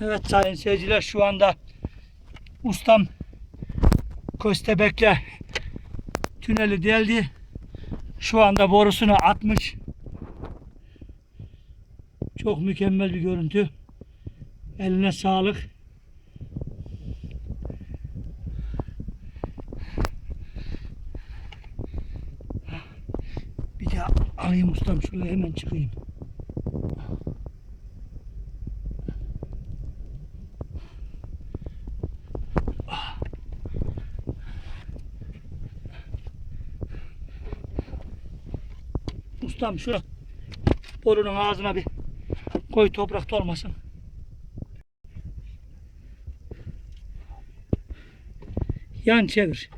Evet sayın seyirciler şu anda ustam Köstebek'le tüneli deldi. Şu anda borusunu atmış. Çok mükemmel bir görüntü. Eline sağlık. Bir daha alayım ustam şuraya hemen çıkayım. Ustam şu borunun ağzına bir koy toprak dolmasın. Yan çevir.